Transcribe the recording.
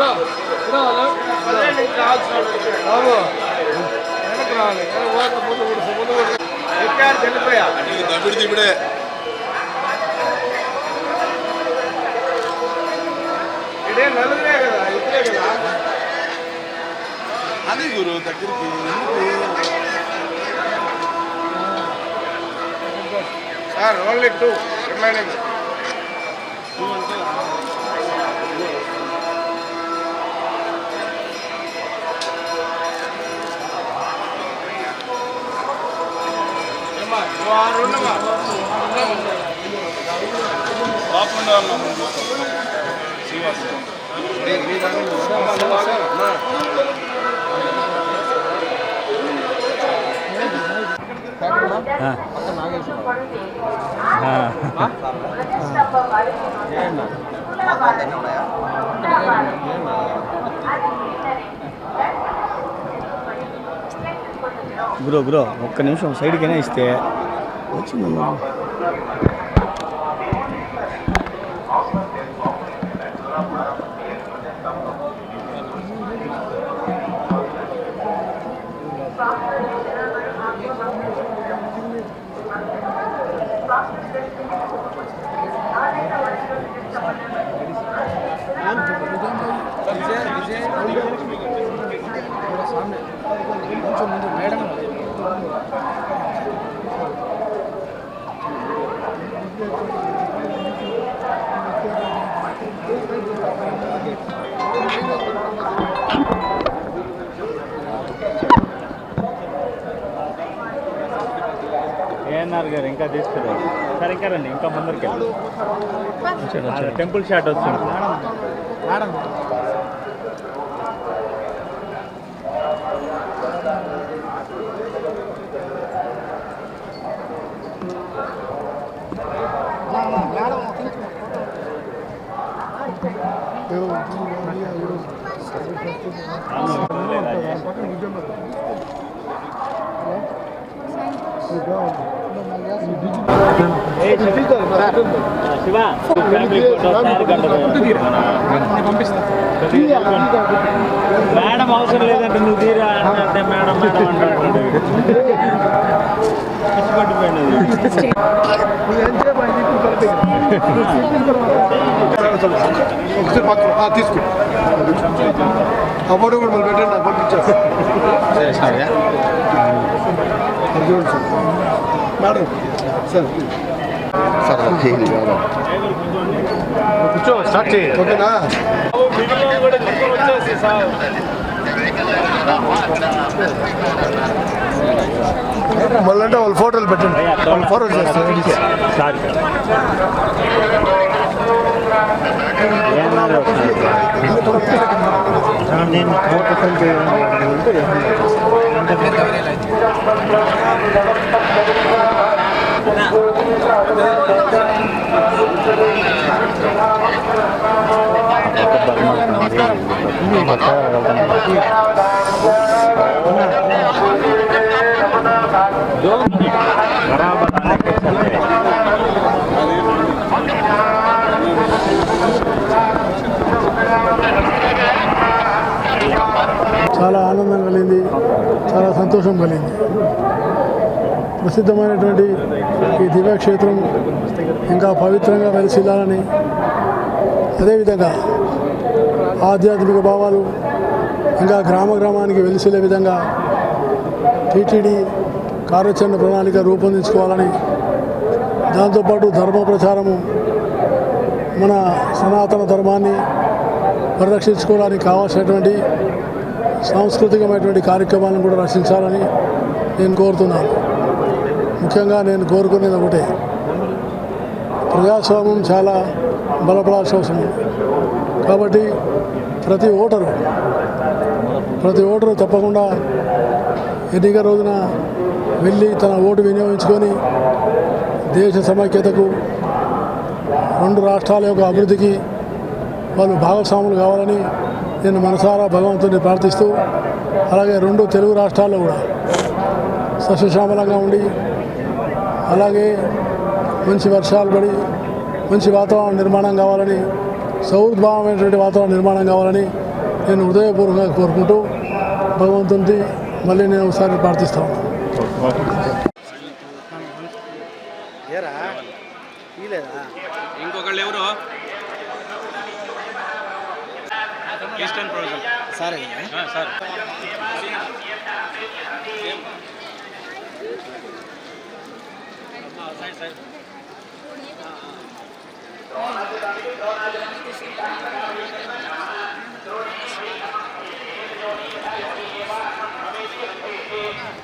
బాబు వెనక్కి రావాలి ఓత ముందు కొడుకు ముందు కొడుకు ఎక్కారు వెళ్ళిపోయా దబిడి దిబిడే ఇదే నలుగురే కదా ఇద్దరే కదా అది గురు దగ్గరికి sir only two remaining number वारो नंबर आप नाम नंबर सेवा से देख भी जाने ना బ్రో బ్రో ఒక్క నిమిషం సైడ్కైనా ఇస్తే. వచ్చిందమ్మా. ఏఎన్ఆర్ గారు ఇంకా తీసుకురారు. సార్ ఇంకా రండి ఇంకా ముందరికి టెంపుల్ షాట్ వస్తుంది శివ ఫ్యామిలీ మేడం అవసరం లేదంటే నువ్వు తీరా అంటే మేడం మేడం అంటాడు. పిచ్చి ఒకసారి పక్కన తీసుకో ఆ ఫోటో కూడా మళ్ళీ పెట్టండి నాకు పంపించేస్తా చూడండి సార్ మేడం సార్ కూర్చో స్టార్ట్ చేయి ఓకేనా మళ్ళీ అంటే వాళ్ళ ఫోటోలు పెట్టండి. వాళ్ళు ఫార్వర్డ్ చేస్తారు. సార్. ఏఎన్ఆర్ చాలా ఆనందం కలిగింది చాలా సంతోషం కలిగింది. ప్రసిద్ధమైనటువంటి ఈ దివ్యక్షేత్రం ఇంకా పవిత్రంగా వెలిసిల్లాలని అదేవిధంగా ఆధ్యాత్మిక భావాలు ఇంకా గ్రామ గ్రామానికి వెలిసిల్లే విధంగా టీటీడీ కార్యాచరణ ప్రణాళిక రూపొందించుకోవాలని దాంతోపాటు ధర్మ ప్రచారము మన సనాతన ధర్మాన్ని పరిరక్షించుకోవడానికి కావాల్సినటువంటి సాంస్కృతికమైనటువంటి కార్యక్రమాలను కూడా రక్షించాలని నేను కోరుతున్నాను. ముఖ్యంగా నేను కోరుకునేది ఒకటే. ప్రజాస్వామ్యం చాలా బలపడాల్సిన అవసరం ఉంది. కాబట్టి ప్రతి ఓటరు ప్రతి ఓటరు తప్పకుండా ఎన్నిక రోజున వెళ్ళి తన ఓటు వినియోగించుకొని దేశ సమైక్యతకు రెండు రాష్ట్రాల యొక్క అభివృద్ధికి వాళ్ళు భాగస్వాములు కావాలని నేను మనసారా భగవంతుని ప్రార్థిస్తూ అలాగే రెండు తెలుగు రాష్ట్రాల్లో కూడా సస్యశ్యామలంగా ఉండి అలాగే మంచి వర్షాలు పడి మంచి వాతావరణం నిర్మాణం కావాలని సౌద్భావమైనటువంటి వాతావరణం నిర్మాణం కావాలని నేను హృదయపూర్వకంగా కోరుకుంటూ భగవంతుని మళ్ళీ నేను ఒకసారి ప్రార్థిస్తాను ఏరా తీలేదా ఇంకొకళ్ళు ఎవరు ఈస్టర్న్ ప్రొవిజన్ సరే సార్